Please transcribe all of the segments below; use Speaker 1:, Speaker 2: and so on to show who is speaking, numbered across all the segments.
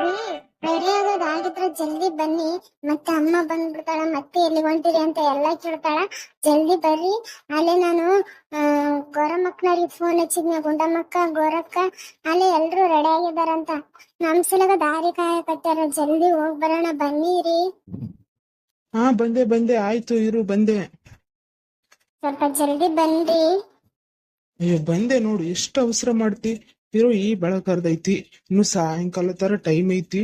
Speaker 1: ರೀ ರೆಡಿ ಆಗೋದ್ ಆಗಿದ್ರೆ ಜಲ್ದಿ ಬನ್ನಿ ಮತ್ತೆ ಅಮ್ಮ ಬಂದ್ಬಿಡ್ತಾಳ ಮತ್ತೆ ಎಲ್ಲಿ ಹೊಂಟಿರಿ ಅಂತ ಎಲ್ಲಾ ಕೇಳ್ತಾಳ. ಜಲ್ದಿ ಬರ್ರಿ. ಅಲ್ಲೇ ನಾನು ಗೌರಮ್ಮಕ್ಕನವ್ರಿಗೆ ಫೋನ್ ಹಚ್ಚಿದ್ನ ಗುಂಡಮ್ಮಕ್ಕ ಗೋರಕ್ಕ ಅಲ್ಲಿ ಎಲ್ರು ರೆಡಿ ಆಗಿದಾರಂತ ನಮ್ ಸಲಗ ದಾರಿ ಕಾಯಕತ್ತಾರ ಜಲ್ದಿ ಹೋಗ್ ಬರೋಣ ಬನ್ನಿರಿ.
Speaker 2: ಹಾ ಬಂದೆ ಬಂದೆ ಆಯ್ತು ಇರು ಬಂದೆ.
Speaker 1: ಸ್ವಲ್ಪ ಜಲ್ದಿ ಬನ್ರಿ.
Speaker 2: ಅಯ್ಯೋ ಬಂದೆ ನೋಡು ಎಷ್ಟು ಅವಸರ ಮಾಡ್ತಿ. ಇರು ಈ ಬೆಳಕರ್ದೈತಿ ಇನ್ನು ಸಾಯಂಕಾಲ ತರ ಟೈಮ್ ಐತಿ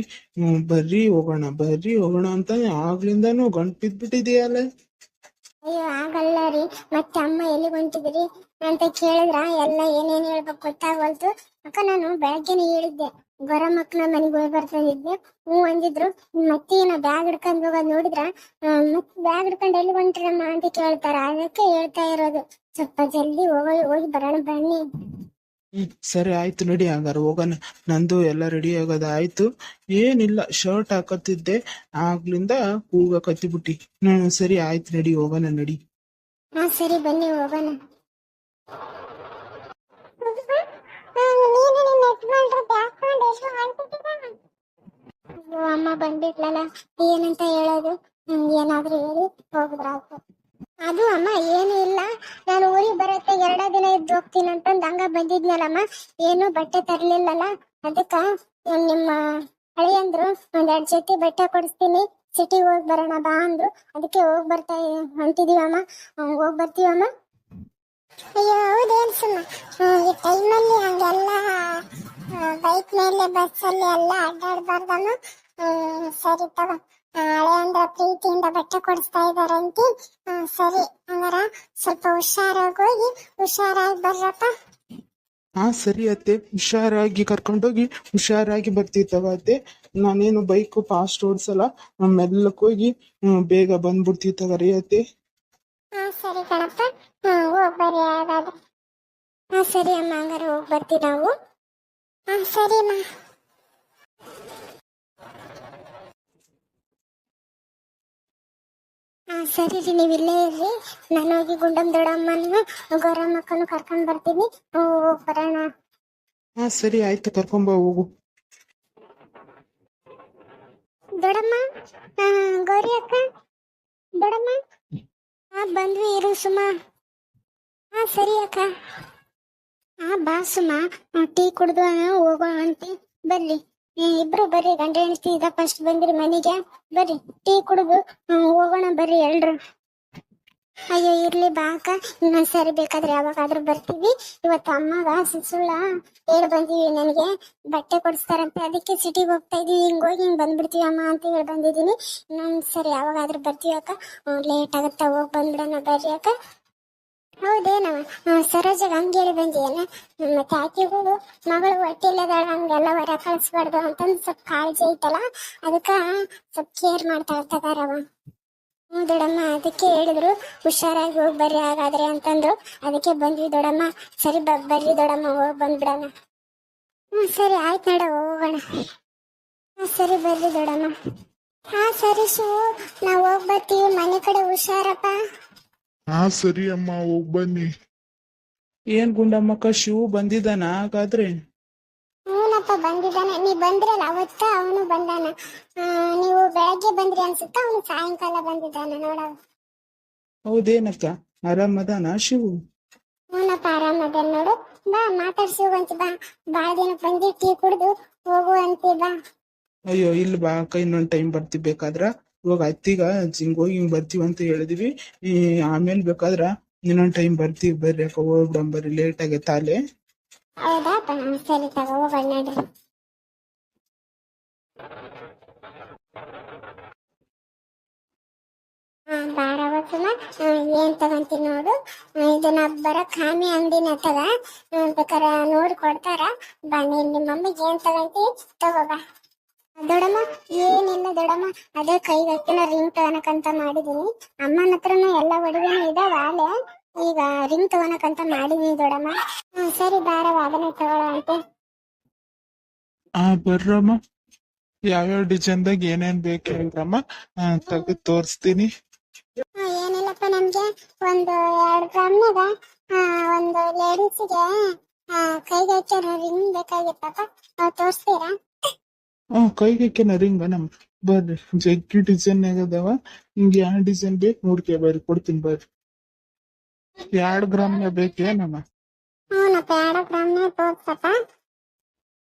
Speaker 2: ಬರ್ರಿ ಹೋಗೋಣ ಬರ್ರಿ ಹೋಗೋಣ ಅಂತ ಆಗ್ಲಿಂದಾನು ಗಂಟ್ ಬಿದ್ಬಿಟ್ಟಿದೆಯಲ್ಲ.
Speaker 1: ಅಯ್ಯೋ ಆಗಲ್ಲ ರೀ. ಮತ್ತೆ ಅಮ್ಮ ಎಲ್ಲಿ ಹೊಂಟಿದ್ರಿ ಅಂತ ಕೇಳಿದ್ರ ಎಲ್ಲ ಏನೇನ್ ಹೇಳ್ಬೇಕು ಗೊತ್ತಾಗವಲ್ತು. ಅಕ್ಕ ನಾನು ಬೆಳಗ್ಗೆನೆ ಹೇಳಿದ್ದೆ. ಗೊರಮ್ಮಕ್ಕನ ಮನೆಗೆ ಹೋಗಿ ಬರ್ತಾ ಇದ್ದೆ ಹ್ಞೂ ಅಂದಿದ್ರು. ಮತ್ತೆ ಏನೋ ಬ್ಯಾಗ್ ಹಿಡ್ಕೊಂಡ್ ಹೋಗೋದ್ ನೋಡಿದ್ರ? ಆ, ಮತ್ ಬ್ಯಾಗ್ ಹಿಡ್ಕೊಂಡು ಎಲ್ಲಿ ಹೊಂಟ್ರಮ್ಮ ಅಂತ ಕೇಳ್ತಾರ. ಅದಕ್ಕೆ ಹೇಳ್ತಾ ಇರೋದು. ಸ್ವಲ್ಪ ಜಲ್ದಿ ಹೋಗಿ ಹೋಗಿ ಬರೋಣ ಬನ್ನಿ
Speaker 2: ಹ್ಮ್ ಸರಿ ಆಯ್ತು ನಡಿ ಹಂಗಾರ ಹೋಗೋಣ. ನಂದು ಎಲ್ಲ ರೆಡಿ ಆಗೋದ ಆಯ್ತು. ಏನಿಲ್ಲ ಶರ್ಟ್ ಹಾಕತ್ತಿದ್ದೆ. ಆಗ್ಲಿಂದ ಕೂಗ ಕತ್ತಿಬಿಟ್ಟಿ. ಹ್ಮ್, ಸರಿ ಆಯ್ತು ನಡಿ ಹೋಗೋಣ ನಡಿ.
Speaker 1: ಸರಿ ಬನ್ನಿ ಹೋಗೋಣ. ಅಮ್ಮ ಬಂದ್ಬಿಟ್ಲಲ್ಲ. ಏನಂತ ಹೇಳೋದು? ಏನಾದ್ರೂ ಹೇಳಿ. ಹೋಗುದ್ರಾಯ್ತು. ಅದು ಅಮ್ಮ, ಏನು ಇಲ್ಲ. ನಾನು ಊರಿಗೆ ಬರತ್ತೆ ಎರಡ ದಿನ ಇದ್ದು ಹೋಗ್ತೀನಿ ಅಂತಂದು ಹಂಗ ಬಂದಿದ್ನಲ್ಲಮ್ಮ. ಏನು ಬಟ್ಟೆ ತರ್ಲಿಲ್ಲಲ್ಲ. ಅದಕ್ಕ ನಿಮ್ಮ ಹಳೆಯಂದ್ರು ಒಂದೆರಡು ಜೊತೆ ಬಟ್ಟೆ ಕೊಡಿಸ್ತೀನಿ. ಸಿಟಿಗೆ ಹೋಗಿ ಬರೋಣ ಬಾ ಅಂದ್ರು. ಅದಕ್ಕೆ ಹೋಗಿ ಬರ್ತಾ ಹೊಂಟಿದೀವಮ್ಮ ಹೋಗಿ ಬರ್ತೀವಮ್ಮ? ಅಯ್ಯೋ, ಹೌದೇನ್ ಸುಮ್ಮ. ಈ ಟೈಮಲ್ಲಿ ಹಂಗೆಲ್ಲ ಬೈಕ್ ಮೇಲೆ ಬಸ್ಸಲ್ಲಿ ಎಲ್ಲ ಅಡ್ಡಾಡ್ಬಾರ್ದಮ್ಮ. ಸರಿ ತಗೋ. ಹಳೆ ಅಂದ್ರೆ ಪ್ರೀತಿಯಿಂದ ಬಟ್ಟೆ ಕೊಡಿಸ್ತಾ ಇದಾರಂತಿ ಸರಿ ಹಂಗಾರ ಸ್ವಲ್ಪ ಹುಷಾರಾಗಿ ಹೋಗಿ ಹುಷಾರಾಗಿ ಬರ್ರಪ್ಪ.
Speaker 2: ಹಾ ಸರಿ ಅತ್ತೆ. ಹುಷಾರಾಗಿ ಕರ್ಕೊಂಡೋಗಿ ಹುಷಾರಾಗಿ ಬರ್ತೀವಿ ತಗೋ ಅತ್ತೆ. ನಾನೇನು ಬೈಕ್ ಫಾಸ್ಟ್ ಓಡ್ಸಲ್ಲ ಮೆಲ್ಲಕ್ ಹೋಗಿ ಬೇಗ ಬಂದ್ಬಿಡ್ತೀವಿ ರೀ ಅತ್ತೆ.
Speaker 1: ಹಾ ಸರಿ ಕಣಪ್ಪ. ಹೋಗ್ ಬರ್ರಿ ಹಾಗಾದ್ರೆ. ಹಾ ಸರಿ ಅಮ್ಮ ಹಂಗಾರೆ ಹೋಗಿ ಬರ್ತೀವಿ ನಾವು. ಹಾ ಸರಿ ಅಮ್ಮ. ಹಾ ಸರಿ ರೀ ನೀವು ಇಲ್ಲೇ ಇರ್ರಿ. ನಾನು ಹೋಗಿ ಗುಂಡಮ್ ದೊಡ್ಡಮ್ಮನೂ ಗೌರಮ್ಮಕ್ಕನು ಕರ್ಕೊಂಡ್ ಬರ್ತೀನಿ. ಹೋಗಿ ಬರೋಣ.
Speaker 2: ಹಾ ಸರಿ ಆಯ್ತು ಕರ್ಕೊಂಬ ಹೋಗು.
Speaker 1: ದೊಡ್ಡಮ್ಮ ಆ, ಗೌರಿ ಅಕ್ಕ ದೊಡ್ಡಮ್ಮ. ಹಾ ಬಂದ್ವಿ ಇರು ಸುಮಾ. ಹಾ ಸರಿ ಅಕ್ಕ. ಹಾ ಬಾ ಸುಮಾ. ಟೀ ಕುಡ್ದು ಹೋಗೋ ಅಂತಿ ಬರ್ರಿ ಏ, ಇಬ್ರು ಬರ್ರಿ ಗಂಡ ಹೆಂಡತಿ ಇದ ಫಸ್ಟ್ ಬಂದ್ರಿ ಮನೆಗೆ. ಬರ್ರಿ ಟೀ ಕುಡಿದು ಹೋಗೋಣ ಬರ್ರಿ ಎಲ್ರು. ಅಯ್ಯೋ ಇರ್ಲಿ ಬಾಕ ಇನ್ನೊಂದ್ ಸರಿ ಬೇಕಾದ್ರೆ ಯಾವಾಗಾದ್ರೂ ಬರ್ತೀವಿ. ಇವತ್ತು ಅಮ್ಮಗ ಸುಳ್ಳ ಹೇಳಿ ಬಂದೀವಿ ನನಗೆ. ಬಟ್ಟೆ ಕೊಡಿಸ್ತಾರಂತೆ. ಅದಕ್ಕೆ ಸಿಟಿಗೆ ಹೋಗ್ತಾ ಇದೀವಿ. ಹಿಂಗ್ ಹೋಗಿ ಹಿಂಗ್ ಬಂದ್ಬಿಡ್ತೀವಿ ಅಮ್ಮ ಅಂತ ಹೇಳಿ ಬಂದಿದ್ದೀನಿ. ಇನ್ನೊಂದ್ ಸರಿ ಯಾವಾಗಾದ್ರೂ ಬರ್ತೀವಿ ಅಕ್ಕ. ಲೇಟ್ ಆಗುತ್ತಾ ಹೋಗಿ ಬಂದ್ಬಿಡೋಣ ಬರ್ರಿ ಅಕ್ಕ. ಹೌದೇನವ ಸರೋಜ ಹಂಗೆ ಹೇಳಿ ಬಂದಿಯೇನ ಮತ್ತೆ ಆಕೆಗೂ ಮಗಳು ಹೊಟ್ಟಿಲ್ಲದಾಳ ಹಂಗೆಲ್ಲ ಹೊರ ಕಳಿಸ್ಬಾರ್ದು ಅಂತಂದು ಸ್ವಲ್ಪ ಕಾಳಜಿ ಐತಲ್ಲ? ಅದಕ್ಕ ಸ್ವಲ್ಪ ಕೇರ್ ಮಾಡ್ತಾಳ ತಗಾರವ ಹ್ಞೂ ದೊಡಮ್ಮ ಅದಕ್ಕೆ ಹೇಳಿದ್ರು, ಹುಷಾರಾಗಿ ಹೋಗಿ ಬರ್ರಿ ಹಾಗಾದ್ರೆ ಅಂತಂದ್ರು. ಅದಕ್ಕೆ ಬಂದ್ವಿ ದೊಡಮ್ಮ ಸರಿ ಬರ್ರಿ ದೊಡಮ್ಮ ಹೋಗಿ ಬಂದ್ಬಿಡೋಣ. ಹ್ಞೂ, ಸರಿ, ಆಯ್ತು ನಡ, ಹೋಗೋಣ. ಸರಿ, ಬರ್ರಿ ದೊಡಮ್ಮ ಹಾಂ ಸರಿ ಶಿವು ನಾವು ಹೋಗಿ ಮನೆ ಕಡೆ ಹುಷಾರಪ್ಪ.
Speaker 3: ಹಾ ಸರಿ ಅಮ್ಮ ಹೋಗ್ ಬನ್ನಿ.
Speaker 2: ಏನ್ ಗುಂಡಮ್ಮಕ್ಕ ಶಿವು ಬಂದಿದ್ದಾನ? ಹಾಗಾದ್ರೆ?
Speaker 1: ಹ್ಞೂನಪ್ಪ ಬಂದಿದ್ದಾನೆ. ನೀ ಬಂದ್ರಲ್ಲ ಅವತ್ತ ಅವನು ಬಂದಾನ. ಆ, ನೀವು ಬೆಳಗ್ಗೆ ಬಂದ್ರಿ ಅನ್ಸುತ್ತ? ಅವನು ಸಾಯಂಕಾಲ ಬಂದಿದ್ದಾನೆ ನೋಡ
Speaker 2: ಹೌದೇನಕ್ಕ? ಆರಾಮದಾನ ಶಿವು?
Speaker 1: ಹ್ಞೂನಪ್ಪ ಆರಾಮದ ನೋಡು. ಬಾ ಮಾತಾಡ್ಸಿ ಹೋಗಂತಿ ಬಾ. ಬಾಳ ದಿನ ಬಂದಿ ಟೀ ಕುಡ್ದು ಹೋಗು ಅಂತಿ ಬಾ.
Speaker 2: ಅಯ್ಯೋ ಇಲ್ಲ ಬಾ ಅಕ್ಕ ಇನ್ನೊಂದ್ ಟೈಮ್ ಬರ್ತಿ ಬೇಕಾದ್ರ. ಇವಾಗ ಅತ್ತಿಗ ಹಿಂಗ್ ಹೋಗಿ ಹಿಂಗ್ ಬರ್ತೀವಿ ಅಂತ ಹೇಳಿದ್ವಿ. ಈ ಆಮೇಲೆ ಬೇಕಾದ್ರ ಇನ್ನೊಂದ್ ಟೈಮ್ ಬರ್ತೀವಿ ಬರ್ರಿ ಅಕ್ಕ ಹೋಗ್ಬಿಡಂ ಬರ್ರಿ ಲೇಟ್ ಆಗೈತೆ ಅಲ್ಲಿ.
Speaker 1: ಹೌದಾ ಸರಿ ತಗೋ, ಹೋಗೋಣ ನಡ್ರಿ. ಹಾ ಬಾರವ ಸುಮ ಏನ್ ತಗಂತೀನಿ ನೋಡು. ಇದನ್ನ ಇದು ಬರೋ ಖಾಮಿ ಅಂಗಡಿನ ತಗ. ಬೇಕಾರೆ ನೋಡಿ ಕೊಡ್ತಾರ. ಬನ್ನಿ ನೀನ್ ನಿಮ್ಮ ಮಮ್ಮಿಗೆ ಏನ್ ತಗಂತಿ? ತಗೋ ಬಾ. ದೊಡಮ್ಮ ಏನಿಲ್ಲ ದೊಡಮ್ಮ ಅದೇ ಕೈಗೆ ಹಾಕಿನ ರಿಂಗ್ ಅಂತ ಮಾಡಿದೀನಿ. ಅಮ್ಮನ ಹತ್ರನೂ ಎಲ್ಲ ಒಡವೆನೂ ಇದಾವ ಆಲೆ ಈಗ ರಿಂಗ್ ತಗೊಳಕಂತ ಮಾಡಿದೀನಿ ದೊಡಮ್ಮ ಹ್ಮ್ ಸರಿ ಬಾರವ ಅದನ್ನೇ ತಗೊಳ್ಳೋ ಅಂತೆ.
Speaker 3: ಆ ಬರ್ರಮ್ಮ. ಯಾವ್ಯಾವ ಡಿಸೈನ್ದಾಗ ಏನೇನ್ ಬೇಕು ಹೇಳ್ರಮ್ಮ. ತೆಗೆದು ತೋರಿಸ್ತೀನಿ.
Speaker 1: ಏನಿಲ್ಲಪ್ಪ ನಮ್ಗೆ. ಒಂದು ಎರಡು ಗ್ರಾಮ್ನಾಗ ಒಂದು ಲೇಡೀಸ್ಗೆ ಕೈಗೆ ಹಚ್ಚೋ ರಿಂಗ್ ಬೇಕಾಗಿತ್ತಪ್ಪ. ಅವ್ ತೋರಿಸ್ತೀರಾ?
Speaker 2: ಕೈಗೆ ರಿಂಗ ನಮ್ ಬರ್ರಿ. ಜಗ್ಗಿ ಡಿಸೈನ್ ಆಗದವ ನಿಮ್ಗೆ ಯಾವ ಡಿಸೈನ್ ಬೇಕು ನೋಡ್ಕೆ ಬರ್ರಿ. ಕೊಡ್ತೀನಿ ಬರ್ರಿ. ಎರಡ್ ಗ್ರಾಮ್ನ ಬೇಕೇ ನಮ್ಮ
Speaker 1: ಹ್ಞೂನಪ್ಪ ಎರಡು ಗ್ರಾಮ್ನೇ ತೋರ್ಸಪ್ಪ.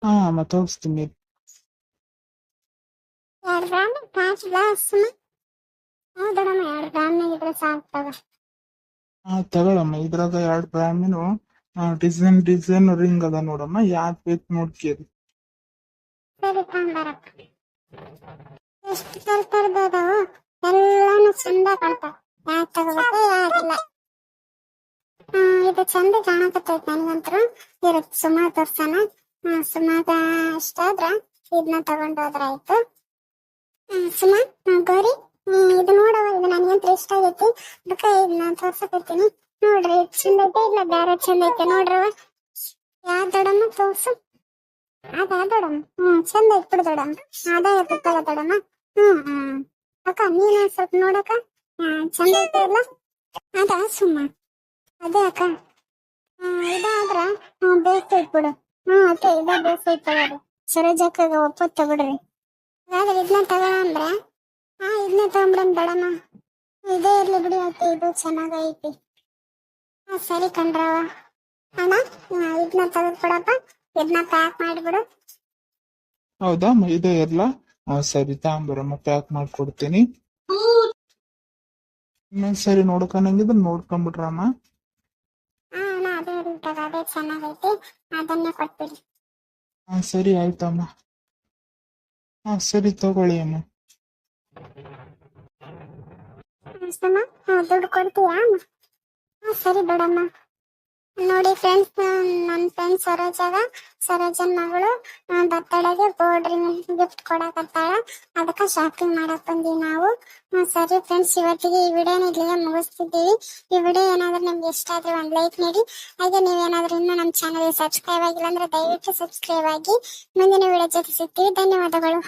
Speaker 2: ಹಾ ಅಮ್ಮ ತೋರಿಸ್ತೀನಿ
Speaker 1: ಎರಡು ಗ್ರಾಮ್ ಪಾಂಚ್ ಗ್ಲಾಸ್ ಸುಮ್ಮ ಹ್ಞೂ ದೊಡಮ್ಮ ಎರಡು ಗ್ರಾಮ್ನಾಗ ಇದ್ರೆ ಸಾಕು ತಗೋ.
Speaker 2: ಹಾ ತಗೊಳಮ್ಮ. ಇದ್ರಾಗ ಎರಡ್ ಗ್ರಾಮಿನು ಡಿಸೈನ್ ಡಿಸೈನ್ ರಿಂಗ್ ಅದ ನೋಡಮ್ಮ. ಯಾವ್ದ್ ಬೇಕು ನೋಡ್ಕೇರಿ.
Speaker 1: ಸರಿ ತಗೊಂಬರಪ್ಪ ಎಷ್ಟು ಅದಾವು ಎಲ್ಲಾನು ಚಂದ ಕಾಣ್ತಾವ ಯಾಕೆ ತಗೋಬೇಕು ಯಾಕಿಲ್ಲ ಇದು ಚಂದ ಕಾಣಕತ್ತೈತಿ ನನಗಂತೂ ಇರುತ್ತೆ ಸುಮಾ ಸುಮಾಗ ಇಷ್ಟ ಆದ್ರ ಇದನ್ನ ತಗೊಂಡು ಹೋದ್ರ ಆಯ್ತು. ಸುಮಾ ಗೌರಿ ಇದು ನೋಡವ ಇದು ನನಗಂತೂ ಇಷ್ಟ ಆಗೈತಿ ಅದಕ್ಕೆ ಇದನ್ನ ತೋರ್ಸಕತ್ತೀನಿ ನೋಡ್ರಿ ಚಂದ ಐತೆ ಇಲ್ಲ ಬೇರೆ ಚಂದ ಐತೆ ನೋಡ್ರವ ಯಾವ ದೊಡಮ್ಮ ತೋರ್ಸು ಅದ ಹ್ಮ್, ಚಂದ ಐತ್ ಬಿಡು ದೊಡಮ್ಮ ಇರ್ತಲ್ಲ ದೊಡಮ್ಮ ಹ್ಮ್ ಹ್ಮ್. ಅಕ್ಕ, ನೀನ ಸ್ವಲ್ಪ ನೋಡಕ್ಕ. ಚಂದ ಅಲ್ಲ ಅದ ಸುಮ್ಮ. ಅದೇ ಅಕ್ಕ. ಇದಾದ್ರ ಹ್ಮ್ ಬೇಸೈತ್ ಬಿಡು ಹ್ಮ್ ಅಕ್ಕ ಇದ ಬೇಸೈತ್ ತಗೋರಿ ಸರೋಜಕ್ಕಗ ಒಪ್ಪತ್ ತಗೊಡ್ರಿ ಹಾಗಾದ್ರೆ ಇದನ್ನ ತಗೋಣ ಅಂದ್ರೆ? ಹಾ ಇದನ್ನ ತಗೊಂಬಿಡನ್ ದೊಡಮ್ಮ ಇದೇ ಇರ್ಲಿ ಬಿಡಿ ಅತ್ತೆ ಇದು ಚೆನ್ನಾಗೈತಿ. ಸರಿ ಕಣ್ರವ. ಅಣ್ಣ ಇದನ್ನ ತೆಗೆದು ಕೊಡಪ್ಪ ಇದನ್ನ ಪ್ಯಾಕ್ ಮಾಡಿಬಿಡು.
Speaker 2: ಹೌದಾ? ಅಮ್ಮ ಎಲ್ಲ. ಸರಿ ತಾಂಬರಮ್ಮ ಪ್ಯಾಕ್ ಮಾಡ್ಕೊಡ್ತೀನಿ. ಇನ್ನೊಂದ್ಸರಿ ನೋಡ್ಕೊಂಡಂಗಿದ್ರೆ
Speaker 1: ನೋಡ್ಕೊಂಡ್ಬಿಡ್ರಮ್ಮ ಅದೇ ಚೆನ್ನಾಗೈತಿ. ಅದನ್ನೇ ಕೊಟ್ಬಿಡಿ.
Speaker 2: ಹಾ ಸರಿ ಆಯ್ತಮ್ಮ. ಹಾ ಸರಿ ತಗೊಳ್ಳಿ ಅಮ್ಮ.
Speaker 1: ದುಡ್ಡು ಕೊಡ್ತೀಯಾ ಸರಿ ಬಿಡಮ್ಮ. ನೋಡಿ ಫ್ರೆಂಡ್ಸ್ ನನ್ನ ಫ್ರೆಂಡ್ ಸರೋಜಾಗ ಸರೋಜನ್ ಮಗಳು ಬರ್ತಡೆಗೆ ಬೋರ್ಡ್ ಗಿಫ್ಟ್ ಕೊಡಕತ್ತಾಳ. ಅದಕ್ಕೆ ಶಾಪಿಂಗ್ ಮಾಡಕ್ ಬಂದೀವಿ ನಾವು. ಸರಿ ಫ್ರೆಂಡ್ಸ್ ಇವತ್ತಿಗೆ ಈ ವಿಡಿಯೋನ ಇಲ್ಲಿಗೆ ಮುಗಿಸ್ತಿದ್ದೀವಿ. ಈ ವಿಡಿಯೋ ಏನಾದ್ರೂ ನಿಮ್ಗೆ ಇಷ್ಟ ಆದ್ರೆ ಒಂದು ಲೈಕ್ ನೀಡಿ ಹಾಗೆ ನೀವೇನಾದ್ರೂ ಇನ್ನೂ ನಮ್ಮ ಚಾನಲ್ಗೆ ಸಬ್ಸ್ಕ್ರೈಬ್ ಆಗಿಲ್ಲ ಅಂದ್ರೆ ದಯವಿಟ್ಟು ಸಬ್ಸ್ಕ್ರೈಬ್ ಆಗಿ. ಮುಂದಿನ ವಿಡಿಯೋ ಜೊತೆ ಸಿಗ್ತೀವಿ. ಧನ್ಯವಾದಗಳು.